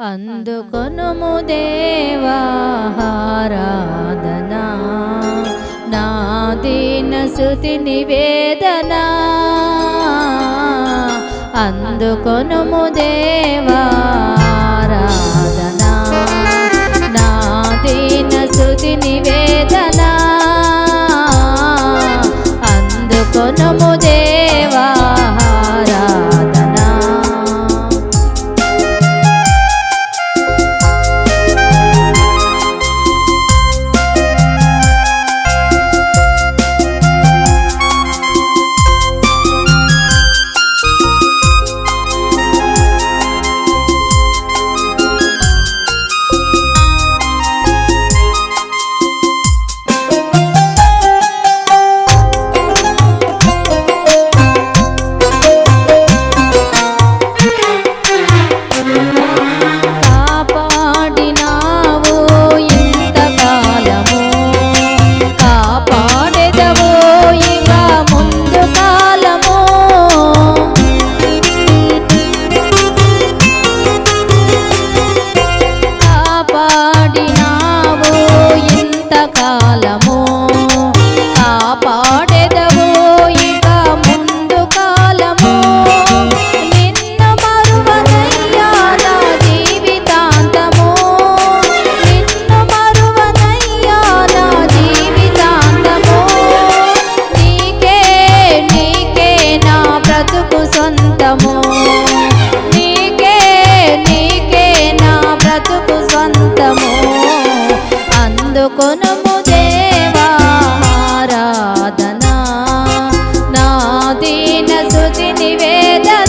అందుకొనుము దేవాహారాధనా. నా దీన శృతి నివేదన. అందుకొనుము దేవారాధనా నా దీన శృతి నివేదన. అందుకొనుము దేవ బ్రతుకు సొంతము. నీకే నీకే నా బ్రతుకు సొంతము. అందుకొనుము దేవారాధనా నా దీన సుతి నివేదన